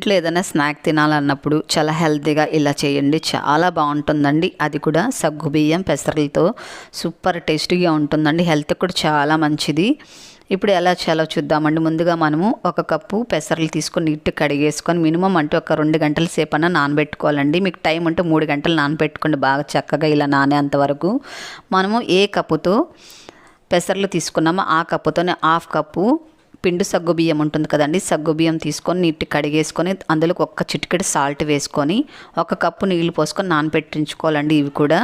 ఇంట్లో ఏదైనా స్నాక్ తినాలన్నప్పుడు చాలా హెల్తీగా ఇలా చేయండి. చాలా బాగుంటుందండి. అది కూడా సగ్గు బియ్యం పెసరలతో సూపర్ టేస్టీగా ఉంటుందండి. హెల్త్ కూడా చాలా మంచిది. ఇప్పుడు ఎలా చేయాలో చూద్దామండి. ముందుగా మనము ఒక కప్పు పెసరలు తీసుకొని నీట్టు కడిగేసుకొని మినిమం అంటే ఒక రెండు గంటల సేపు అన్న నానబెట్టుకోవాలండి. మీకు టైం అంటే మూడు గంటలు నానబెట్టుకోండి. బాగా చక్కగా ఇలా నానేంత వరకు మనము ఏ కప్పుతో పెసర్లు తీసుకున్నామో ఆ కప్పుతోనే హాఫ్ కప్పు పిండి సగ్గుబియ్యం ఉంటుంది కదండి సగ్గుబియ్యం తీసుకొని నీట్ కడిగేసుకొని అందులో ఒక్క చిటికెడు సాల్ట్ వేసుకొని ఒక కప్పు నీళ్ళు పోసుకొని నానబెట్టించుకోవాలండి ఇవి కూడా.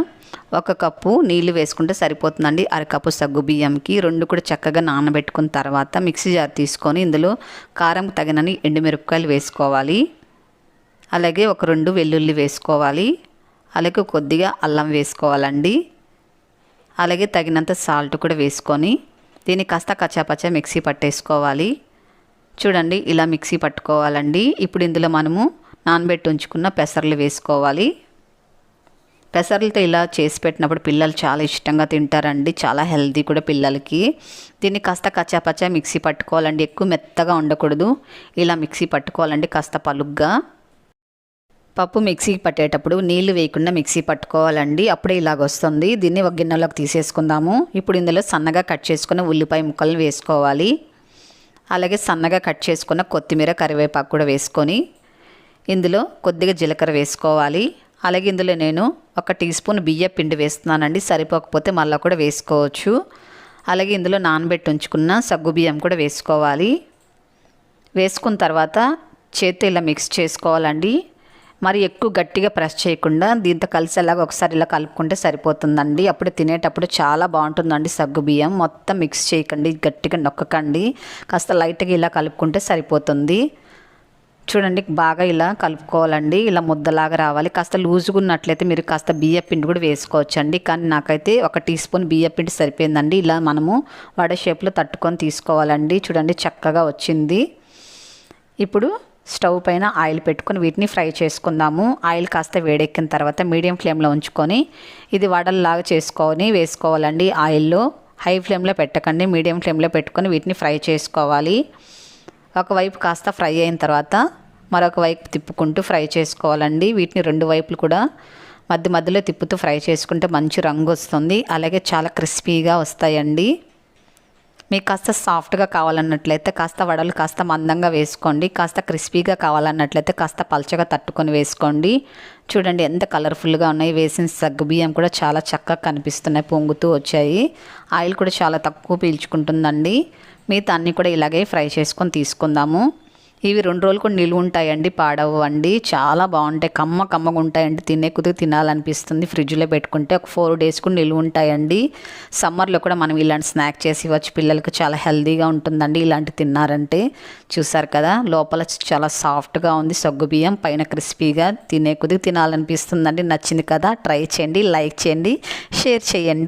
ఒక కప్పు నీళ్ళు వేసుకుంటే సరిపోతుందండి అరకప్పు సగ్గుబియ్యంకి రెండు కూడా చక్కగా నానబెట్టుకున్న తర్వాత మిక్సీ జార్ తీసుకొని ఇందులో కారం తగినని ఎండుమిరపకాయలు వేసుకోవాలి. అలాగే ఒక రెండు వెల్లుల్లి వేసుకోవాలి. అలాగే కొద్దిగా అల్లం వేసుకోవాలండి. అలాగే తగినంత సాల్ట్ కూడా వేసుకొని దీన్ని కాస్త కచ్చాపచ్చా మిక్సీ పట్టేసుకోవాలి. చూడండి ఇలా మిక్సీ పట్టుకోవాలండి. ఇప్పుడు ఇందులో మనము నానబెట్టి ఉంచుకున్న పెసర్లు వేసుకోవాలి. పెసర్లతో ఇలా చేసి పెట్టినప్పుడు పిల్లలు చాలా ఇష్టంగా తింటారండి. చాలా హెల్దీ కూడా పిల్లలకి. దీన్ని కాస్త కచ్చాపచ్చా మిక్సీ పట్టుకోవాలండి. ఎక్కువ మెత్తగా ఉండకూడదు. ఇలా మిక్సీ పట్టుకోవాలండి కాస్త పలుగ్గా. పప్పు మిక్సీకి పట్టేటప్పుడు నీళ్ళు వేయకుండా మిక్సీ పట్టుకోవాలండి. అప్పుడే ఇలాగ వస్తుంది. దీన్ని ఒక గిన్నెలోకి తీసేసుకుందాము. ఇప్పుడు ఇందులో సన్నగా కట్ చేసుకున్న ఉల్లిపాయ ముక్కలు వేసుకోవాలి. అలాగే సన్నగా కట్ చేసుకున్న కొత్తిమీర కరివేపాకు కూడా వేసుకొని ఇందులో కొద్దిగా జీలకర్ర వేసుకోవాలి. అలాగే ఇందులో నేను ఒక టీ స్పూన్ బియ్య పిండి వేస్తున్నానండి. సరిపోకపోతే మళ్ళీ కూడా వేసుకోవచ్చు. అలాగే ఇందులో నానబెట్టి ఉంచుకున్న సగ్గు బియ్యం కూడా వేసుకోవాలి. వేసుకున్న తర్వాత చేతితో ఇలా మిక్స్ చేసుకోవాలండి. మరి ఎక్కువ గట్టిగా ప్రెస్ చేయకుండా దీంతో కలిసేలాగా ఒకసారి ఇలా కలుపుకుంటే సరిపోతుందండి. అప్పుడు తినేటప్పుడు చాలా బాగుంటుందండి సగ్గు బియ్యం. మొత్తం మిక్స్ చేయకండి గట్టిగా నొక్కకండి. కాస్త లైట్గా ఇలా కలుపుకుంటే సరిపోతుంది. చూడండి బాగా ఇలా కలుపుకోవాలండి. ఇలా ముద్దలాగా రావాలి. కాస్త లూజుగా ఉన్నట్లయితే మీరు కాస్త బియ్య పిండి కూడా వేసుకోవచ్చండి. కానీ నాకైతే ఒక టీ స్పూన్ బియ్య పిండి సరిపోయిందండి. ఇలా మనము వడ షేప్లో తట్టుకొని తీసుకోవాలండి. చూడండి చక్కగా వచ్చింది. ఇప్పుడు స్టవ్ పైన ఆయిల్ పెట్టుకొని వీటిని ఫ్రై చేసుకుందాము. ఆయిల్ కాస్త వేడెక్కిన తర్వాత మీడియం ఫ్లేమ్లో ఉంచుకొని ఇది వడల్లాగా చేసుకొని వేసుకోవాలండి ఆయిల్లో. హై ఫ్లేమ్లో పెట్టకండి మీడియం ఫ్లేమ్లో పెట్టుకొని వీటిని ఫ్రై చేసుకోవాలి. ఒకవైపు కాస్త ఫ్రై అయిన తర్వాత మరొక వైపు తిప్పుకుంటూ ఫ్రై చేసుకోవాలండి. వీటిని రెండు వైపులు కూడా మధ్య మధ్యలో తిప్పుతూ ఫ్రై చేసుకుంటే మంచి రంగు వస్తుంది. అలాగే చాలా క్రిస్పీగా వస్తాయండి. మీకు కాస్త సాఫ్ట్గా కావాలన్నట్లయితే కాస్త వడలు కాస్త మందంగా వేసుకోండి. కాస్త క్రిస్పీగా కావాలన్నట్లయితే కాస్త పల్చగా తట్టుకొని వేసుకోండి. చూడండి ఎంత కలర్ఫుల్గా ఉన్నాయి. వేసిన సగ్గు బియ్యం కూడా చాలా చక్కగా కనిపిస్తున్నాయి. పొంగుతూ వచ్చాయి. ఆయిల్ కూడా చాలా తక్కువ పీల్చుకుంటుందండి. మిగతా అన్నీ కూడా ఇలాగే ఫ్రై చేసుకొని తీసుకుందాము. ఇవి రెండు రోజులు కూడా నిలువ ఉంటాయండి పాడవండి చాలా బాగుంటాయి. కమ్మ కమ్మగా ఉంటాయండి. తినే కుదిరి తినాలనిపిస్తుంది. ఫ్రిడ్జ్లో పెట్టుకుంటే ఒక ఫోర్ డేస్ కూడా నిలువ ఉంటాయండి. సమ్మర్లో కూడా మనం ఇలాంటి స్నాక్ చేసి ఇవ్వచ్చు. పిల్లలకు చాలా హెల్దీగా ఉంటుందండి ఇలాంటి తిన్నారంటే. చూసారు కదా లోపల చాలా సాఫ్ట్గా ఉంది. సగ్గు బియ్యం పైన క్రిస్పీగా తినే కుదిరి తినాలనిపిస్తుందండి. నచ్చింది కదా ట్రై చేయండి లైక్ చేయండి షేర్ చేయండి.